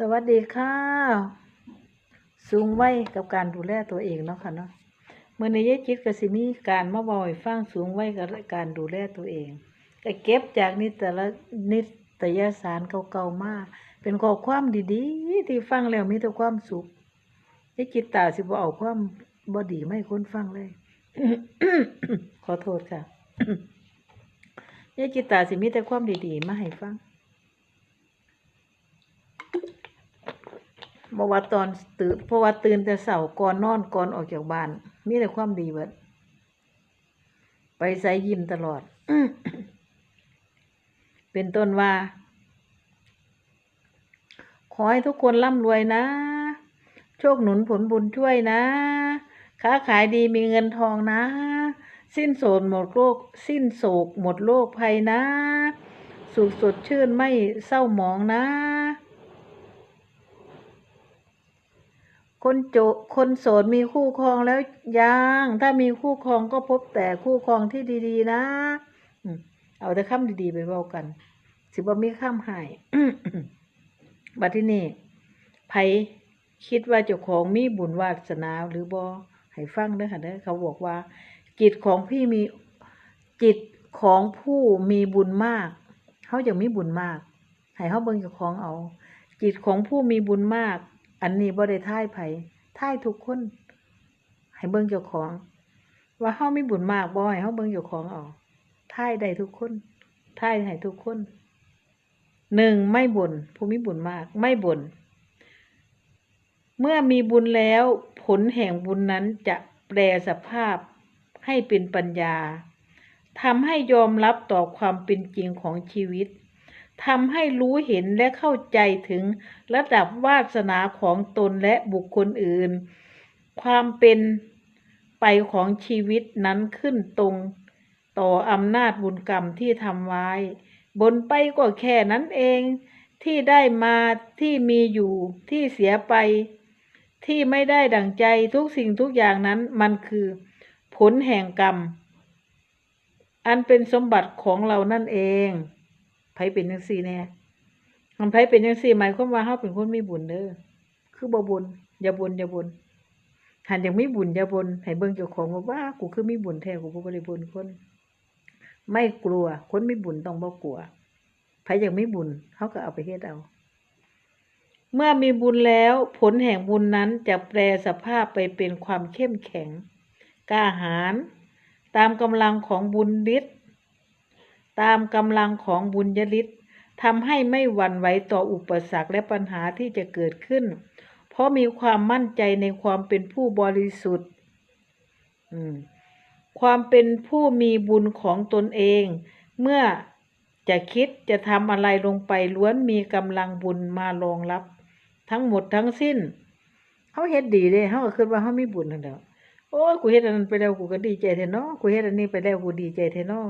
สวัสดีค่ะสูงวัยกับการดูแลตัวเองเนาะค่ะเนาะเมื่อในยายจิตก็สิมีการมาบ่อยฟังสูงวัยกับการดูแลตัวเองก็เก็บจากนิตละนิตยสารเก่าๆมาเป็นข้อความดีๆ ที่ฟังแล้วมีแต่ความสุขยายจิตตาสิบ่เอาความบ่ดีไม่ค้นฟังเลย ขอโทษค่ะยายจิตตาสิมีแต่ความดีๆ มาให้ฟัง บว่าตอนตื่นเพราะว่าตื่นแต่เสาก่อนนอนก่อนออกจากบ้าน มีแต่ความดีเบิด ไปใส่ยิ้มตลอด เป็นต้นว่า ขอให้ทุกคนร่ำรวยนะ โชคหนุนผลบุญช่วยนะ ค้าขายดีมีเงินทองนะ สิ้นโศกหมดโรคสิ้นโศกหมดโรคภัยนะ สุขสดชื่นไม่เศร้าหมองนะ คนโจคนโสดมีคู่ครองแล้วยัง ถ้ามีคู่ครองก็พบแต่คู่ครองที่ดี ๆ นะเอาแต่คำดีๆไปเว้ากัน สิบ่มีคำหายบัดที่นี่ไผคิดว่าเจ้าของมีบุญวาสนาหรือบ่ให้ฟังเด้อค่ะเด้อเขาบอกว่า จิตของพี่มีจิตของผู้มีบุญมากเขาจะมีบุญมากให้เขาเบิ่งเจ้าของเอา จิตของผู้มีบุญมาก อันนี้บ่ได้ท่ายไผท่ายทุกคน ให้เบิ่งเจ้าของ ว่าเฮามีบุญมากบ่ให้เฮาเบิ่งเจ้าของเอาท่ายได้ทุกคนท่ายให้ทุกคนหนึ่งไม่บ่นผู้มีบุญมาก ไม่บ่นเมื่อมีบุญแล้วผลแห่งบุญนั้นจะแปลสภาพให้เป็นปัญญาทำให้ยอมรับต่อความเป็นจริงของชีวิต ทำให้รู้เห็นและเข้าใจถึงระดับวาสนาของตนและบุคคลอื่น ความเป็นไปของชีวิตนั้นขึ้นตรง ต่ออำนาจบุญกรรมที่ทำไว้ บนไปก็แค่นั้นเองที่ได้มาที่มีอยู่ที่เสียไป ที่ไม่ได้ดั่งใจทุกสิ่งทุกอย่างนั้นมันคือ ผลแห่งกรรม อันเป็นสมบัติของเรานั่นเอง ไผเป็นจังซี่แน่มันไผเป็นจังซี่หมายความว่าเฮาเป็นคนมีบุญเด้อคือบ่บุญอย่าบุญอย่าบุญหันยังมีบุญอย่าบุญให้เบิ่งเจ้าของว่าว่ากูคือมีบุญแท้กูบ่ได้บุญคน ไม่กลัว คนมีบุญต้องบ่กลัวไผอยากมีบุญเฮาก็เอาไปเฮ็ดเอาเมื่อมีบุญแล้วผลแห่งบุญนั้นจะแปลสภาพไปเป็นความเข้มแข็ง กล้าหาญตามกำลังของบุญฤทธิ์ ตามกำลังของบุญยฤทธิ์ทำให้ไม่หวั่นไหวต่ออุปสรรคและปัญหาที่จะเกิดขึ้น เพราะมีความมั่นใจในความเป็นผู้บริสุทธิ์ความเป็นผู้มีบุญของตนเอง เมื่อจะคิดจะทำอะไรลงไปล้วนมีกำลังบุญมารองรับ ทั้งหมดทั้งสิ้นเขาเฮ็ดดีเด้เขาก็คิดว่าเขามีบุญนั่นแหละโอ้กูเฮ็ดอันนั้นไปแล้วกูก็ดีใจแท้เนาะกูเฮ็ดอันนี้ไปแล้วกูดีใจแท้เนาะ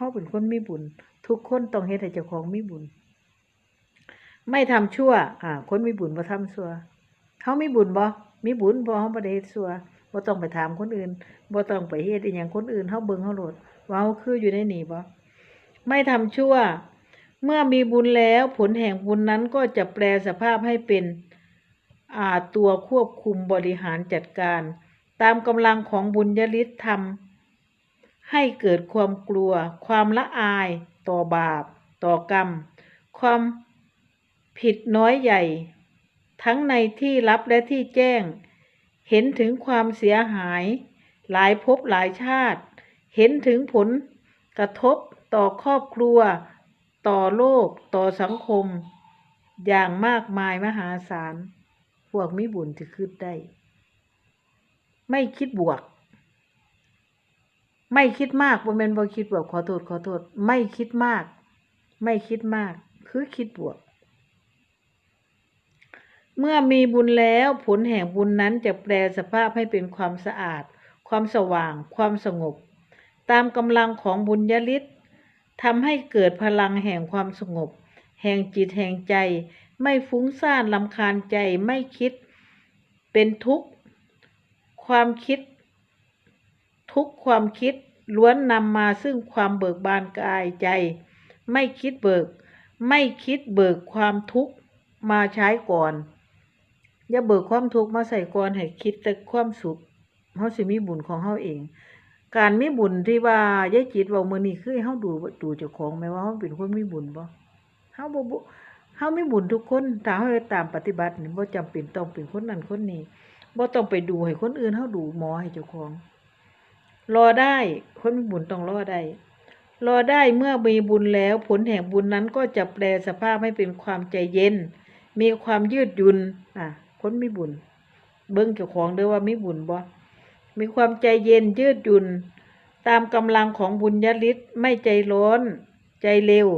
เฮาเป็นคนมีบุญ ทุกคนต้องเฮ็ดให้เจ้าของมีบุญ ไม่ทำชั่ว อ่า คนมีบุญบ่ทำชั่ว เขามีบุญบ่มีบุญบ่เฮาบ่ได้เฮ็ดชั่วบ่ต้องไปถามคนอื่นบ่ต้องไปเฮ็ดอีหยังคนอื่นเฮาเบิ่งเฮาโลดว่าเฮาคืออยู่ในนี่บ่ไม่ทำชั่ว เมื่อมีบุญแล้วผลแห่งบุญนั้นก็จะแปลสภาพให้เป็นอ่าตัวควบคุมบริหารจัดการ ตามกำลังของบุญยฤทธิ์ทำ ให้เกิดความกลัว ความละอาย ต่อบาป ต่อกรรม ความผิดน้อยใหญ่ ทั้งในที่ลับและที่แจ้ง เห็นถึงความเสียหาย หลายภพหลายชาติ เห็นถึงผลกระทบต่อครอบครัว ต่อโลก ต่อสังคม อย่างมากมายมหาศาล พวกมีบุญจะคิดได้ ไม่คิดบวก ไม่คิดมากบ่แม่นบ่คิดบวกขอโทษขอโทษ ไม่คิดมาก ไม่คิดมาก คือคิดบวก เมื่อมีบุญแล้วผลแห่งบุญนั้นจะแปลสภาพให้เป็นความสะอาด ความสว่าง ความสงบ ตามกำลังของบุญยฤทธิ์ทำให้เกิดพลังแห่งความสงบ แห่งจิตแห่งใจ ไม่ฟุ้งซ่านลำคาญใจไม่คิด เป็นทุกข์ ความคิด ทุกความคิดล้วนนำมาซึ่งความเบิกบานกายใจ ไม่คิดเบิก ไม่คิดเบิกความทุกข์มาใช้ก่อน อย่าเบิกความทุกข์มาใส่ก่อนให้คิดแต่ความสุขเฮาสิมีบุญของเฮาเอง การมีบุญที่ว่ายายจิตว้ามื้อนี้คือเฮาดูดูเจ้าของแม้ว่าเฮาเป็นคนมีบุญบ่เฮาบ่บ่เฮามีบุญทุกคนถ้าเฮาตามปฏิบัตินี่บ่จำเป็นต้องเป็นคนนั้นคนนี้บ่ต้องไปดูให้คนอื่นเฮาดูหมอให้เจ้าของ รอได้ คนมีบุญต้องรอได้ รอได้เมื่อมีบุญแล้ว ผลแห่งบุญนั้นก็จะแปลสภาพให้เป็นความใจเย็น มีความยืดหยุ่นอะ คนมีบุญ เบิ่งเจ้าของเด้อว่ามีบุญบ่ มีความใจเย็นยืดหยุ่น ตามกำลังของบุญญาฤทธิ์ไม่ใจร้อน ใจเร็ว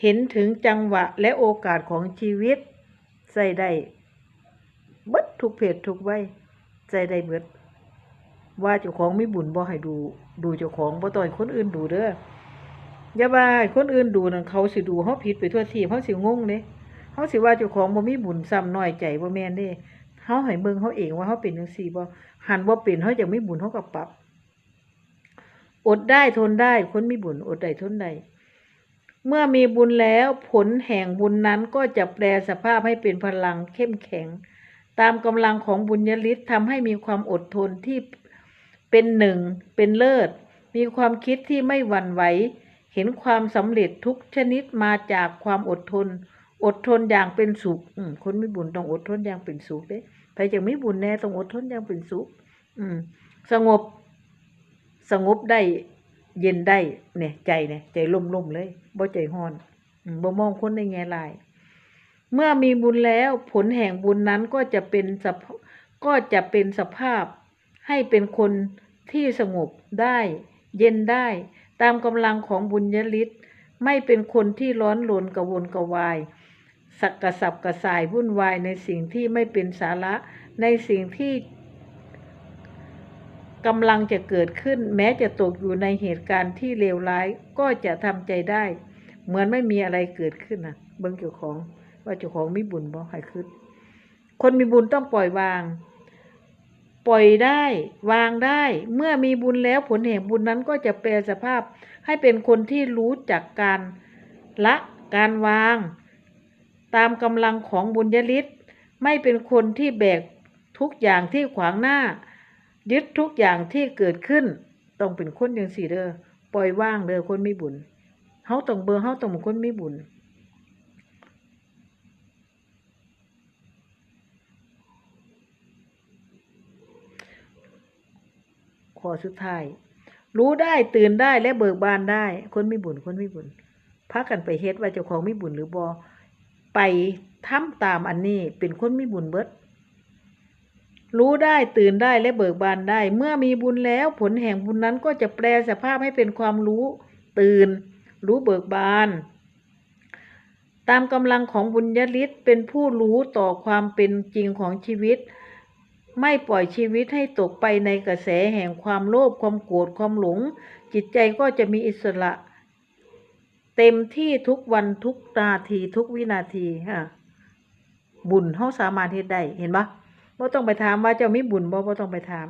เห็นถึงจังหวะและโอกาสของชีวิต ใส่ได้เบิดทุกเพศทุกวัยใส่ได้เบิด ว่าเจ้าของไมีบุญบ่ให้ดู ดูเจ้าของบ่ต้องให้คนอื่นดูเด้ออย่าว่าให้คนอื่นดูนั่นเขาสิดูเฮาผิดไปทั่วทีเฮาสิงงเด้เฮาสิว่าเจ้าของบ่มีบุญซ้ำน้อยใจบ่แม่นเด้เฮาให้เบิ่งเฮาเองว่าเฮาเป็นจังซี่บ่หันบ่เป็นเฮาจะไมีบุญเฮาก็ปรับ อดได้ทนได้คนมีบุญอดได้ทนได้เมื่อมีบุญแล้วผลแห่งบุญนั้นก็จะแปลสภาพให้เป็นพลังเข้มแข็ง ตามกำลังของบุญญาฤทธิ์ทำให้มีความอดทนที่ เป็นหนึ่ง เป็นเลิศ มีความคิดที่ไม่หวั่นไหว เห็นความสำเร็จทุกชนิดมาจากความอดทน อดทนอย่างเป็นสุขคนมีบุญต้องอดทนอย่างเป็นสุขเด้ใครจะมีบุญแน่ต้องอดทนอย่างเป็นสุขสงบ สงบได้ เย็นได้ เนี่ย ใจเนี่ย ใจล่มๆเลยบ่ใจฮ้อนมบ่มองคนในแง่ลาย เมื่อมีบุญแล้ว ผลแห่งบุญนั้นก็จะเป็นก็จะเป็นสภาพ ให้เป็นคนที่สงบได้ เย็นได้ ตามกำลังของบุญญาฤทธิ์ไม่เป็นคนที่ร้อนรนกระวนกระวาย สักกระสับกระส่ายวุ่นวายในสิ่งที่ไม่เป็นสาระในสิ่งที่กำลังจะเกิดขึ้น แม้จะตกอยู่ในเหตุการณ์ที่เลวร้าย ก็จะทำใจได้ เหมือนไม่มีอะไรเกิดขึ้นนะเบิ่งเจ้าของว่าเจ้าของมีบุญบ่ให้ขึ้นคนมีบุญต้องปล่อยวาง ปล่อยได้วางได้ เมื่อมีบุญแล้วผลแห่งบุญนั้นก็จะแปลสภาพให้เป็นคนที่รู้จักการละการวาง ตามกำลังของบุญญาฤทธิ์ไม่เป็นคนที่แบกทุกอย่างที่ขวางหน้า ยึดทุกอย่างที่เกิดขึ้น ต้องเป็นคนอย่างสี่เด้อปล่อยว่างเด้อคนมีบุญเฮาต้องเบอร์เฮาต้องเป็นคนมีบุญ ข้อสุดท้าย รู้ได้ตื่นได้และเบิกบานได้ คนไมีบุญคนไมีบุญพากันไปเฮ็ดว่าเจ้าของไมีบุญหรือบ่ไปทำตามอันนี้เป็นคนไมีบุญเบิด รู้ได้ตื่นได้และเบิกบานได้ เมื่อมีบุญแล้วผลแห่งบุญนั้นก็จะแปลสภาพให้เป็นความรู้ตื่น รู้เบิกบานตามกำลังของบุญญาฤทธิ์เป็นผู้รู้ต่อความเป็นจริงของชีวิต ไม่ปล่อยชีวิตให้ตกไปในกระแสแห่งความโลภความโกรธความหลง จิตใจก็จะมีอิสระ เต็มที่ทุกวันทุกนาทีทุกวินาทีฮะบุญเฮาสามารถเฮ็ดได้เห็นปะบ่ต้องไปถามว่าเจ้ามีบุญบ่บ่ต้องไปถาม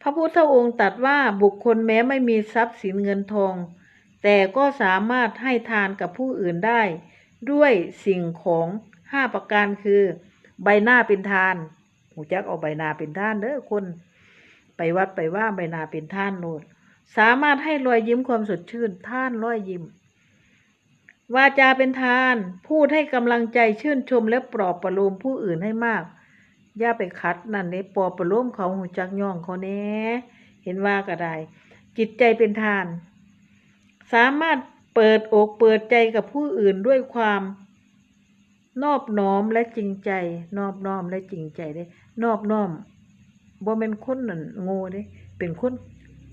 พระพุทธองค์ตรัสว่าบุคคลแม้ไม่มีทรัพย์สินเงินทอง แต่ก็สามารถให้ทานกับผู้อื่นได้ ด้วยสิ่งของ ห้าประการคือ ใบหน้าเป็นทานหูจักเอาใบหน้าเป็นทานเด้อคน ไปวัดไปว่าใบหน้าเป็นท่านโนดสามารถให้รอยยิ้มความสดชื่นท่านรอยยิ้มวาจาเป็นทาน พูดให้กำลังใจชื่นชมและปลอบประโลมผู้อื่นให้มาก อย่าไปคัดนั่นเด้ปลอบประโลมเขาหูจักย่องเขาแน่เห็นว่าก็ได้ จิตใจเป็นทาน สามารถเปิดอกเปิดใจกับผู้อื่นด้วยความ นอบน้อมและจริงใจ นอบน้อมและจริงใจเด้ นอบน้อมบ่เป็นคนนั่นโง่เด้ เป็นคน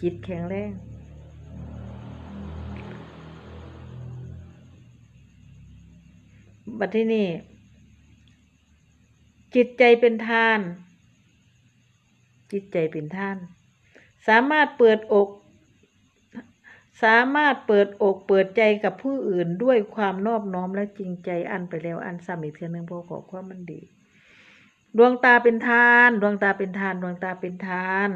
จิตแข็งแรงบัดที่นี่จิตใจเป็นทาน จิตใจเป็นท่าน สามารถเปิดอก สามารถเปิดอกเปิดใจกับผู้อื่นด้วยความนอบน้อมและจริงใจอันไปแล้วอันซ้ำอีกเทือนึงพราะขอความมันดี ดวงตาเป็นทาน ดวงตาเป็นทาน ดวงตาเป็นทาน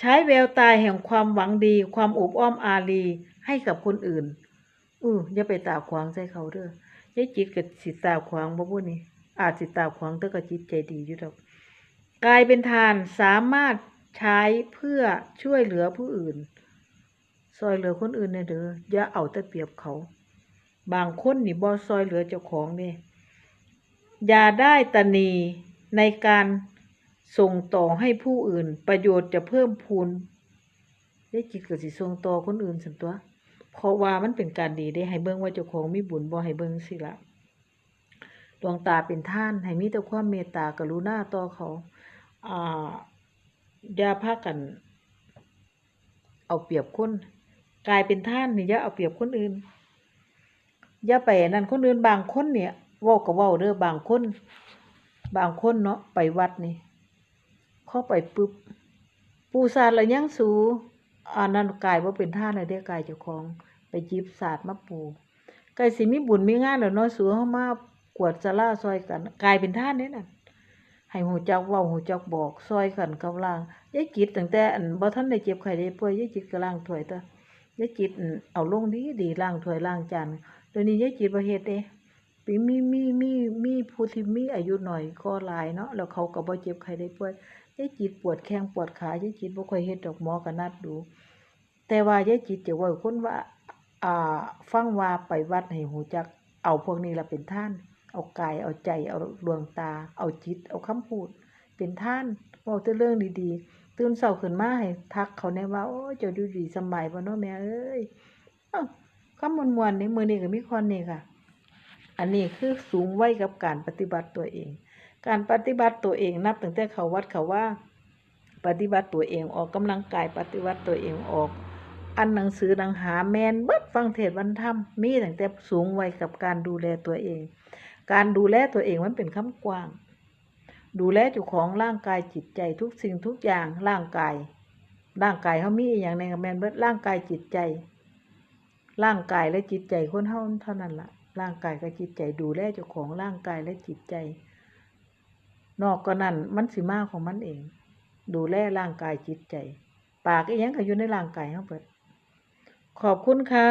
ใช้แววตาแห่งความหวังดี ความอบอ้อมอารีให้กับคนอื่น อืออย่าไปตาขวางใส่เขาเด้อยายจิตก็สิตาขวางบ่บุนี่อาจสิตาขวางแต่ก็จิตใจดีอยู่ดอกกายเป็นทานสามารถใช้เพื่อช่วยเหลือผู้อื่น ซอยเหลือคนอื่นเนี่ยเด้ออย่าเอาแต่เปรียบเขา บางคนนี่บ่ซอยเหลือเจ้าของเด้อย่าได้ตนีในการส่งต่อให้ผู้อื่น ประโยชน์จะเพิ่มพูนได้จิตก็สิส่งต่อคนอื่นสันตัว เพราะว่ามันเป็นการดีได้ให้เบิ่งว่าเจ้าของมีบุญบ่ให้เบิ่งสิละดวงตาเป็นท่าน ให้มีแต่ความเมตตากรุณาต่อเขาอ่าอย่าพากัน เอาเปรียบคน กลายเป็นท่านนี่อย่าเอาเปรียบคนอื่นอย่าไปนั่นคนอื่นบางคนเนี่ยเว้าก็เว้าเด้อบางคน บางคนเนาะไปวัดนี่เข้าไปปึ๊บปูศาสตร์ละยังสูอันนั้นกายว่าเป็นท่านเลยเด้อกายเจ้าของ ไปจิบศาสตร์มาปูกายสิมีบุญมีงานแล้วเนาะสูเฮามากวดศาลาซอยกันกลายเป็นท่านเด้นั่นให้หูจักเว้าหูจักบอก ซอยกันกับล่างยายจิตตั้งแต่อันบ่ทันได้เจ็บไข้ได้ป่วยยายจิตก็ล้างถ้วยตะ ยายจิตเอาลงดีดีล้างถ้วยล้างจานเดี๋ยวนี้ยายจิตบ่เฮ็ดเด้ปีมีมีมีมีผู้ที่มีอายุหน่อยก็หลายเนาะแล้วเขาก็บ่เจ็บไข้ได้ป่วยยายจิตปวดแข้งปวดขายายจิตบ่ค่อยเฮ็ดดอกหมอก็นัดดู แต่ว่ายายจิตจะว้าคนว่าอ่าฟังว่าไปวัดให้หูจัก เอาพวกนี้ละเป็นท่าน เอากายเอาใจเอาดวงตา เอาจิต เอาคำพูด เป็นท่านเว้าแต่เรื่องดีๆ ตื่นเช้าขึ้นมาให้ทักเขาแน่ว่าโอ้เจ้าอยู่ดีสบายบ่เนาะแม่เอ้ยเอ้าคำม่วนๆนี่มื้อนี้ก็มีคอนนี่ค่ะ อันนี้คือสูงไว้กับการปฏิบัติตัวเอง การปฏิบัติตัวเองนับตั้งแต่เขาวัดเขาว่า ปฏิบัติตัวเองออกกำลังกายปฏิบัติตัวเองออก อันหนังสือหนังหาแมนเบิดฟังเทศวันธรรมมีตั้งแต่สูงไว้กับการดูแลตัวเอง การดูแลตัวเองมันเป็นคำกว้าง ดูแลเจ้าของร่างกายจิตใจทุกสิ่งทุกอย่างร่างกาย ร่างกายเขามีอย่างในกับแมนเบิดร่างกายจิตใจ ร่างกายและจิตใจคนเฮาเท่านั้นละร่างกายกับจิตใจดูแลเจ้าของร่างกายและจิตใจ นอกก็นั่นมันสิมาของมันเอง ดูแลร่างกายจิตใจ ปากอีหยังก็อยู่ในร่างกายเฮาเบิดขอบคุณค่ะ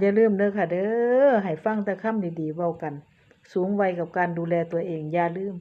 อย่าลืมเด้อค่ะเด้อให้ฟังแต่คำดีๆเว้ากัน สูงวัยกับการดูแลตัวเองอย่าลืม